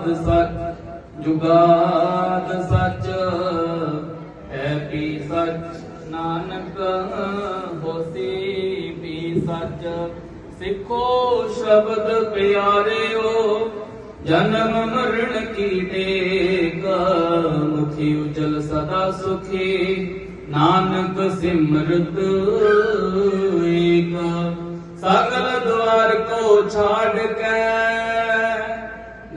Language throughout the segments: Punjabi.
ਜੁਗਾਦ ਸਚ ਜੁਗਾਦ ਸਚ। ਹੈ ਪੀ ਸਚ, ਨਾਨਕ ਹੋਸੀ ਪੀ ਸਚ। ਸਿੱਖੋ ਸ਼ਬਦ ਪਿਆਰਿਓ, ਜਨਮ ਮਰਨ ਕੀ ਟੇਕ। ਮੁਖੀ ਉਜਲ ਸਦਾ ਸੁਖੀ, ਨਾਨਕ ਸਿਮਰਤ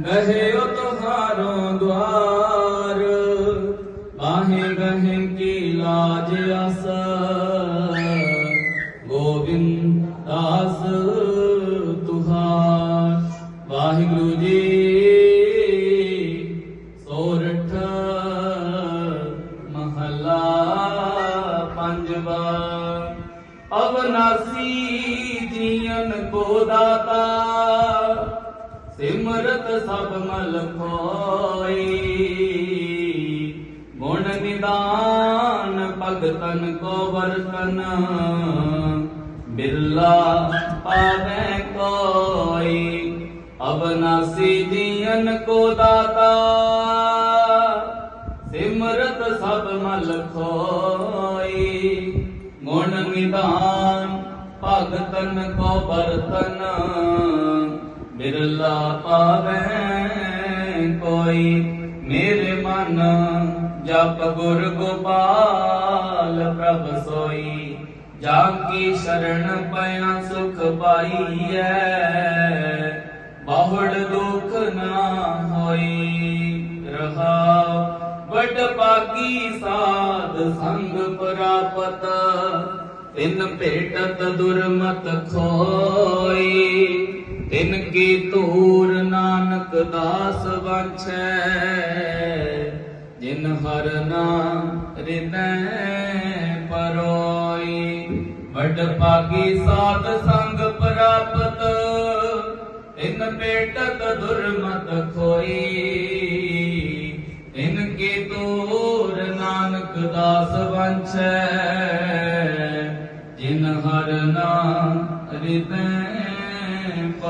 ਗਹਿਓ ਤੁਹਾਰੋ ਦੁਆਰ, ਬਾਹੇ ਗਹਿ ਕੀ ਲਾਜ ਅਸ ਗੋਬਿੰਦ ਦਾਸ ਤੁਹਾਰ, ਵਾਹਿਗੁਰੂ ਜੀ ਸੋਰਠ ਮਹਲਾ ਪੰਜਵਾ। ਅਬਨਾਸੀ ਜੀਵਨ ਕੋ ਦਾਤਾ ਸਿਮਰਤ ਸਭ ਮਲ ਖੋਈ। ਗੁਣ ਨਿਦਾਨ ਭਗਤਨ ਕੋ ਵਰਤਨ, ਬਿਰਲਾ ਪਾਵੇ ਕੋਈ। ਅਬਨਾਸੀ ਜੀਵਨ ਕੋ ਦਾਤਾ, ਸਿਮਰਤ ਸਭ ਮਲ ਖੋਈ। ਗੁਣ ਨਿਦਾਨ ਭਗਤਨ ਕੋ ਬਰਤਨ ਬਿਰਲਾ ਪਾਵੇ ਕੋਈ, ਮੇਰੇ ਮਨ ਜਪ ਗੁਰ ਗੋਪਾਲ ਪ੍ਰਭ ਸੋਈ। ਜਾ ਕੀ ਸ਼ਰਨ ਪਿਆ ਸੁਖ ਪਾਈਐ, ਬਹੁੜ ਦੁਖ ਨਾ ਹੋਈ। ਰਹਾ ਵਡ ਪਾਗੀ ਸਾਧ ਸੰਗ ਪ੍ਰਾਪਤ, ਤਿੰਨ ਭੇਟਤ ਦੁਰਮਤ ਖੋ ਤਿਨ ਧੂਰ ਨਾਨਕ ਦਾਸ ਵਾਂਛੈ, ਜਿਨ ਹਰ ਨਾਮ ਹਿਰਦੈ ਪਰੋਈ। ਵਡ ਪਾਗੀ ਸਾਧ ਸੰਗ ਪ੍ਰਾਪਤ ਇਨ ਭੇਟਤ ਦੁਰਮਤ ਖੋਈ। ਇਨ ਕੇ ਤੂਰ ਨਾਨਕ ਦਾਸ ਵੰਛੈ, ਜਿਨ ਹਰ ਨਾਮ ਹਿਰਦੈ